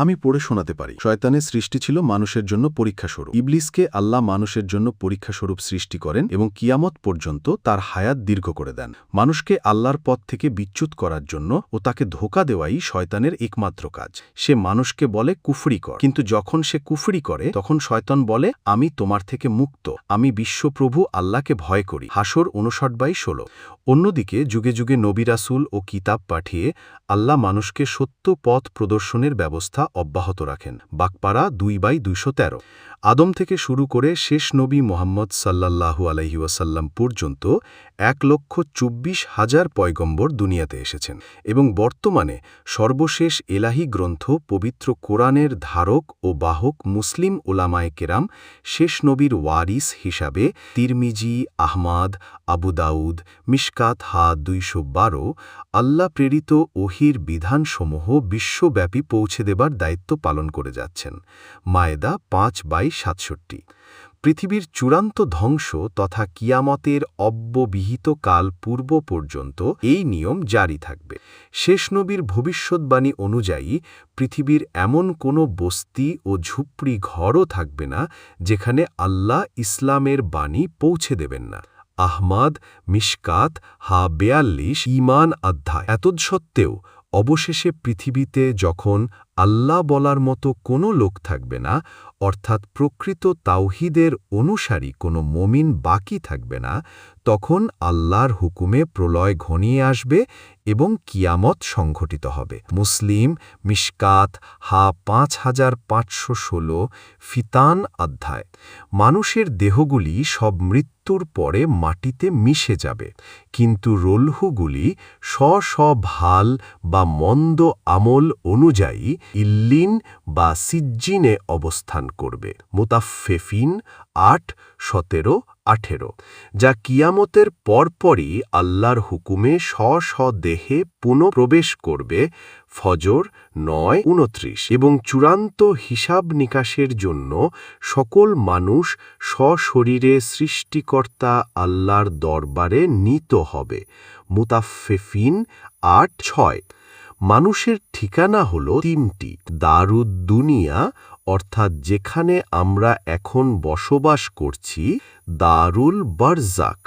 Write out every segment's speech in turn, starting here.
আমি পড়ে শোনাতে পারি। শয়তানের সৃষ্টি ছিল মানুষের জন্য পরীক্ষাস্বরূপ ইবলিসকে আল্লাহ মানুষের জন্য পরীক্ষাস্বরূপ সৃষ্টি করেন এবং কিয়ামত পর্যন্ত তার হায়াত দীর্ঘ করে দেন। মানুষকে আল্লাহর পথ থেকে বিচ্যুত করার জন্য ও তাকে ধোকা দেওয়াই শয়তানের একমাত্র কাজ। সে মানুষকে বলে, কুফরি কর। কিন্তু যখন সে কুফরি করে, তখন শয়তান বলে, আমি তোমার থেকে মুক্ত। আমি বিশ্বপ্রভু আল্লাহকে ভয় করি। হাসর উনষট বাই ষোলো। অন্যদিকে যুগে যুগে নবিরাসুল ও কিতাব পাঠিয়ে আল্লাহ মানুষকে সত্য পথ প্রদর্শনের ব্যবস্থা অব্যাহত রাখেন। বাকপাড়া দুই বাই দুইশো তেরো। আদম থেকে শুরু করে শেষ নবী মোহাম্মদ সাল্লাহু আলহিউসাল্লাম পর্যন্ত এক লক্ষ চব্বিশ হাজার পয়গম্বর দুনিয়াতে এসেছেন এবং বর্তমানে সর্বশেষ এলাহি গ্রন্থ, পবিত্র কোরআনের ধারক ও বাহক মুসলিম ওলামায়ে কেরাম, শেষ নবীর ওয়ারিস হিসাবে তিরমিজি, আহমাদ, আবু দাউদ, মিশকাত হা দুইশো বারো, আল্লাহ প্রেরিত ওহির বিধানসমূহ বিশ্বব্যাপী পৌঁছে দেবার দায়িত্ব পালন করে যাচ্ছেন। মায়েদা পাঁচ বাই সাতষট্টি। পৃথিবীর চূড়ান্ত ধ্বংস তথা কিয়ামতের অব্যবিহিত কাল পূর্ব পর্যন্ত এই নিয়ম জারি থাকবে। শেষ নবীর ভবিষ্যৎবাণী অনুযায়ী, পৃথিবীর এমন কোনো বস্তি ও ঝুপড়ি ঘরও থাকবে না, যেখানে আল্লাহ ইসলামের বাণী পৌঁছে দেবেন না। আহমাদ, মিশকাত, হা বেয়াল্লিশ ইমান অধ্যায় এতৎসত্ত্বেও অবশেষে পৃথিবীতে যখন আল্লাহ বলার মতো কোনো লোক থাকবে না, অর্থাৎ প্রকৃত তাওহিদের অনুসারী কোনো মমিন বাকি থাকবে না, তখন আল্লাহর হুকুমে প্রলয় ঘনিয়ে আসবে এবং কিয়ামত সংঘটিত হবে। মুসলিম, মিশকাত, হা পাঁচ হাজার পাঁচশো ষোলো, ফিতান অধ্যায়। মানুষের দেহগুলি সব মৃত্যুর পরে মাটিতে মিশে যাবে, কিন্তু রোলহুগুলি স্ব স্ব ভালো বা মন্দ আমল অনুযায়ী ইল্লিন বা সিজ্জিনে অবস্থান করবে। মোতাফেফিন আট, সতেরো, আঠেরো। যা কিয়ামতের পরপরই আল্লাহর হুকুমে স্ব দেহে পুনঃপ্রবেশ করবে, ফজর নয়, উনত্রিশ। এবং চূড়ান্ত হিসাব নিকাশের জন্য সকল মানুষ স্বশরীরে সৃষ্টিকর্তা আল্লাহর দরবারে নিত হবে। মুতাফেফিন আট, ছয়। মানুষের ঠিকানা হল তিনটি। দারুদ্দুনিয়া, অর্থাৎ যেখানে আমরা এখন বসবাস করছি, দারুল বারজাক,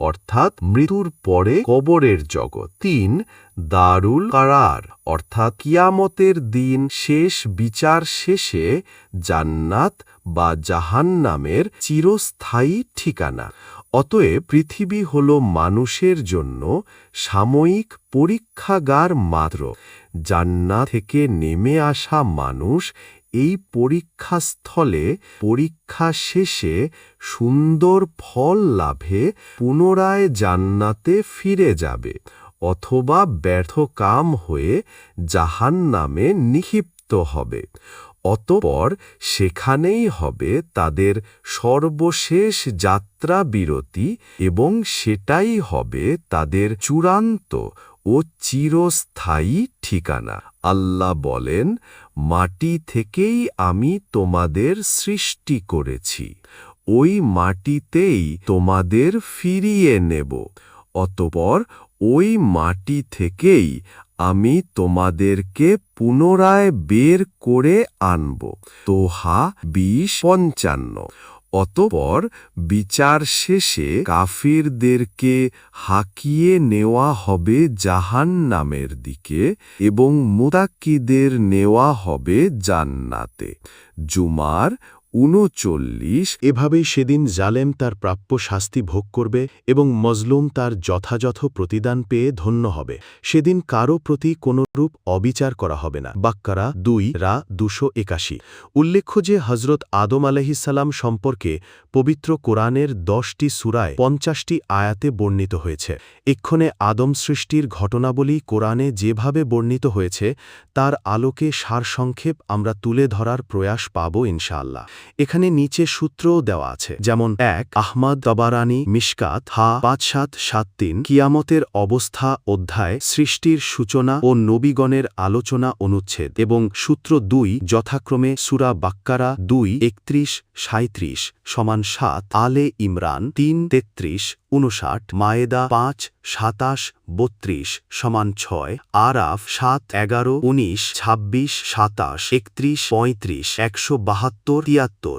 অর্থাৎ মৃত্যুর পরে কবরের জগৎ। তিন, দারুল কারার, অর্থাৎ কিয়ামতের দিন শেষ বিচার শেষে জান্নাত বা জাহান্নামের চিরস্থায়ী ঠিকানা। অতএব পৃথিবী হল মানুষের জন্য সাময়িক পরীক্ষাগার মাত্র। জান্না থেকে নেমে আসা মানুষ এই পরীক্ষাস্থলে পরীক্ষা শেষে সুন্দর ফল লাভে পুনরায় জান্নাতে ফিরে যাবে অথবা ব্যর্থ কাম হয়ে জাহান নামে নিক্ষিপ্ত হবে। অতপর সেখানেই হবে তাদের সর্বশেষ যাত্রা বিরতি এবং সেটাই হবে তাদের চূড়ান্ত ও চিরস্থায়ী ঠিকানা। আল্লাহ বলেন, মাটি থেকেই আমি তোমাদের সৃষ্টি করেছি। ওই মাটিতেই তোমাদের ফিরিয়ে নেব। অতপর ওই মাটি থেকেই আমি তোমাদেরকে পুনরায় বের করে আনব। তোহা বিশ পঞ্চান্ন। অতপর বিচার শেষে কাফিরদেরকে হাকিয়ে নেওয়া হবে জাহান নামের দিকে এবং মুতাক্কিদের নেওয়া হবে জান্নাতে। জুমার উনচল্লিশ এভাবেই সেদিন জালেম তার প্রাপ্য শাস্তি ভোগ করবে এবং মজলুম তার যথাযথ প্রতিদান পেয়ে ধন্য হবে। সেদিন কারও প্রতি কোনরূপ অবিচার করা হবে না। বাক্কারা দুই, রা দুশো একাশি। উল্লেখ্য যে হজরত আদম আলহিসাল্লাম সম্পর্কে পবিত্র কোরআনের দশটি সুরায় পঞ্চাশটি আয়াতে বর্ণিত হয়েছে। এক্ষণে আদম সৃষ্টির ঘটনাবলী কোরআনে যেভাবে বর্ণিত হয়েছে, তার আলোকে সারসংক্ষেপ আমরা তুলে ধরার প্রয়াস পাব ইনশাআল্লাহ। এখানে নিচে সূত্রও দেওয়া আছে, যেমন এক, আহমদ তবারানি, মিশকাত, হা, পাঁচ সাত সাত তিন, কিয়ামতের অবস্থা অধ্যায়, সৃষ্টির সূচনা ও নবীগণের আলোচনা অনুচ্ছেদ এবং সূত্র দুই, যথাক্রমে সুরা বাক্কারা দুই, একত্রিশ সাঁত্রিশ সমান সাত আলে ইমরান তিন তেত্রিশ উনষাট মায়েদা পাঁচ সাতাশ বত্রিশ সমান ছয় আরাফ সাত এগারো উনিশ ছাব্বিশ সাতাশ একত্রিশ পঁয়ত্রিশ একশো বাহাত্তর তিয়াত্তর